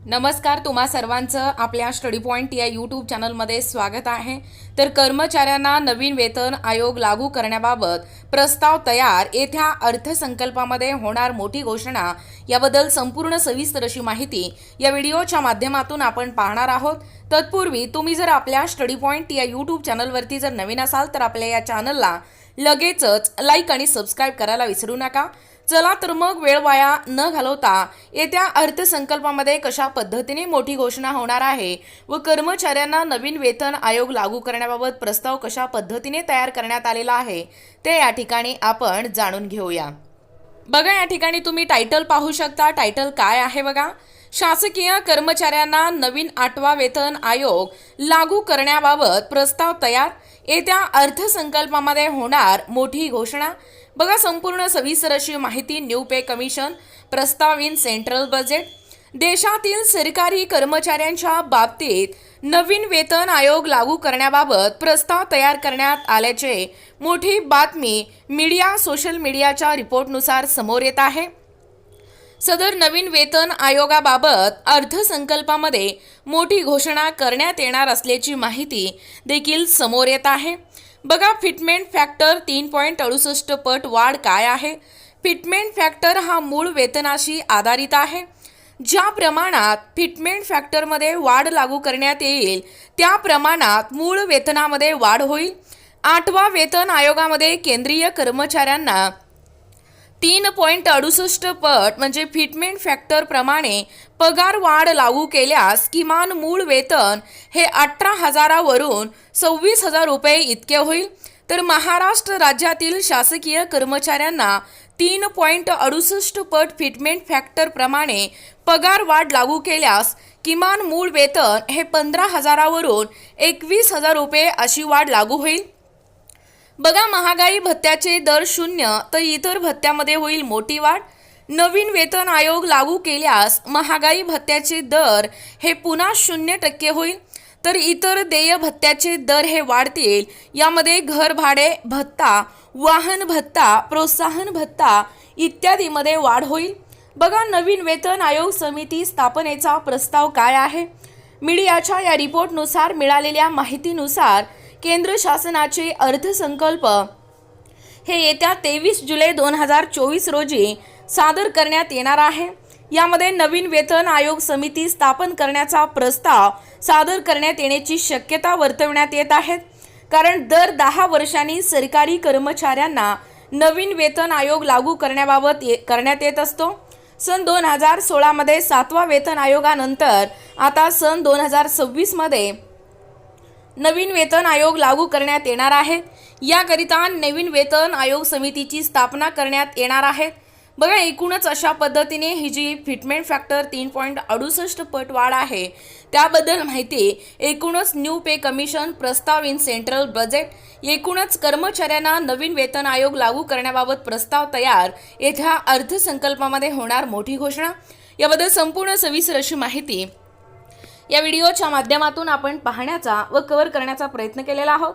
नमस्कार तुम्हा सर्वांचं आपल्या स्टडी पॉईंट या यूट्यूब चॅनलमध्ये स्वागत आहे. तर कर्मचाऱ्यांना नवीन वेतन आयोग लागू करण्याबाबत प्रस्ताव तयार येत्या अर्थसंकल्पामध्ये होणार मोठी घोषणा याबद्दल संपूर्ण सविस्तर अशी माहिती या व्हिडिओच्या माध्यमातून आपण पाहणार आहोत. तत्पूर्वी तुम्ही जर आपल्या स्टडी पॉईंट या यूट्यूब चॅनलवरती जर नवीन असाल तर आपल्या या चॅनलला लगेचच लाईक आणि सबस्क्राईब करायला विसरू नका. चला तर मग वेळ वाया न घालवता येत्या अर्थसंकल्पामध्ये कशा पद्धतीने मोठी घोषणा होणार आहे व कर्मचाऱ्यांना नवीन वेतन आयोग लागू करण्याबाबत प्रस्ताव कशा पद्धतीने तयार करण्यात आलेला आहे ते या ठिकाणी आपण जाणून घेऊया. बघा या ठिकाणी तुम्ही टायटल पाहू शकता. टायटल काय आहे बघा? शासकीय कर्मचाऱ्यांना नवीन आठवा वेतन आयोग लागू करण्याबाबत प्रस्ताव तयार. येत्या अर्थसंकल्पामध्ये होणार मोठी घोषणा. बघा संपूर्ण सविस्तर अशी माहिती न्यू पे कमिशन प्रस्ताव इन सेंट्रल बजेट. देशातील सरकारी कर्मचाऱ्यांच्या बाबतीत नवीन वेतन आयोग लागू करण्याबाबत प्रस्ताव तयार करण्यात आल्याचे मोठी बातमी मीडिया सोशल मीडियाच्या रिपोर्टनुसार समोर येत आहे. सदर नवीन वेतन आयोगाबाबत अर्थसंकल्पामध्ये मोठी घोषणा करण्यात येणार असल्याची माहिती देखील समोर येत आहे. बघा फिटमेंट फॅक्टर तीन पॉईंट अडुसष्ट पट वाढ काय आहे? फिटमेंट फॅक्टर हा मूळ वेतनाशी आधारित आहे. ज्या प्रमाणात फिटमेंट फॅक्टरमध्ये वाढ लागू करण्यात येईल त्या प्रमाणात मूळ वेतनामध्ये वाढ होईल. आठवा वेतन आयोगामध्ये केंद्रीय कर्मचाऱ्यांना तीन पॉईंट अडुसष्ट पट म्हणजे फिटमेंट फॅक्टर प्रमाणे पगार वाढ लागू केल्यास किमान मूळ वेतन हे अठरा हजारावरून सव्वीस हजार रुपये इतके होईल. तर महाराष्ट्र राज्यातील शासकीय कर्मचाऱ्यांना तीन पॉईंट अडुसष्ट पट फिटमेंट फॅक्टरप्रमाणे पगार वाढ लागू केल्यास किमान मूळ वेतन हे पंधरा हजारावरून एकवीस हजार रुपये अशी वाढ लागू होईल. बघा महागाई भत्त्याचे दर शून्य तर इतर भत्त्यामध्ये होईल मोठी वाढ. नवीन वेतन आयोग लागू केल्यास महागाई भत्त्याचे दर हे पुन्हा शून्य टक्के होईल. तर इतर देय भत्त्याचे दर हे वाढतील. यामध्ये घर भाडे भत्ता वाहन भत्ता प्रोत्साहन भत्ता इत्यादीमध्ये वाढ होईल. बघा नवीन वेतन आयोग समिती स्थापनेचा प्रस्ताव काय आहे? मीडियाच्या या रिपोर्टनुसार मिळालेल्या माहितीनुसार केंद्र शासनाचे अर्थसंकल्प हे येत्या तेवीस जुलै दोन हजार चोवीस रोजी सादर करण्यात येणार आहे. यामध्ये नवीन वेतन आयोग समिती स्थापन करण्याचा प्रस्ताव सादर करण्यात येण्याची शक्यता वर्तवण्यात येत आहेत कारण दर दहा वर्षांनी सरकारी कर्मचाऱ्यांना नवीन वेतन आयोग लागू करण्याबाबत ये करण्यात येत असतो. सन दोन हजार सोळामध्ये सातवा वेतन आयोगानंतर आता सन दोन हजार सव्वीसमध्ये नवीन वेतन आयोग लागू करण्यात येणार आहे. याकरिता नवीन वेतन आयोग समितीची स्थापना करण्यात येणार आहे. बघा एकूणच अशा पद्धतीने ही जी फिटमेंट फॅक्टर तीन पॉईंट अडुसष्ट पट वाढ आहे त्याबद्दल माहिती एकूणच न्यू पे कमिशन प्रस्ताव इन सेंट्रल बजेट एकूणच कर्मचाऱ्यांना नवीन वेतन आयोग लागू करण्याबाबत प्रस्ताव तयार येत्या अर्थसंकल्पामध्ये होणार मोठी घोषणा. याबद्दल संपूर्ण सविस्तर अशी माहिती या व्हिडिओच्या माध्यमातून आपण पाहण्याचा व कव्हर करण्याचा प्रयत्न केलेला आहोत.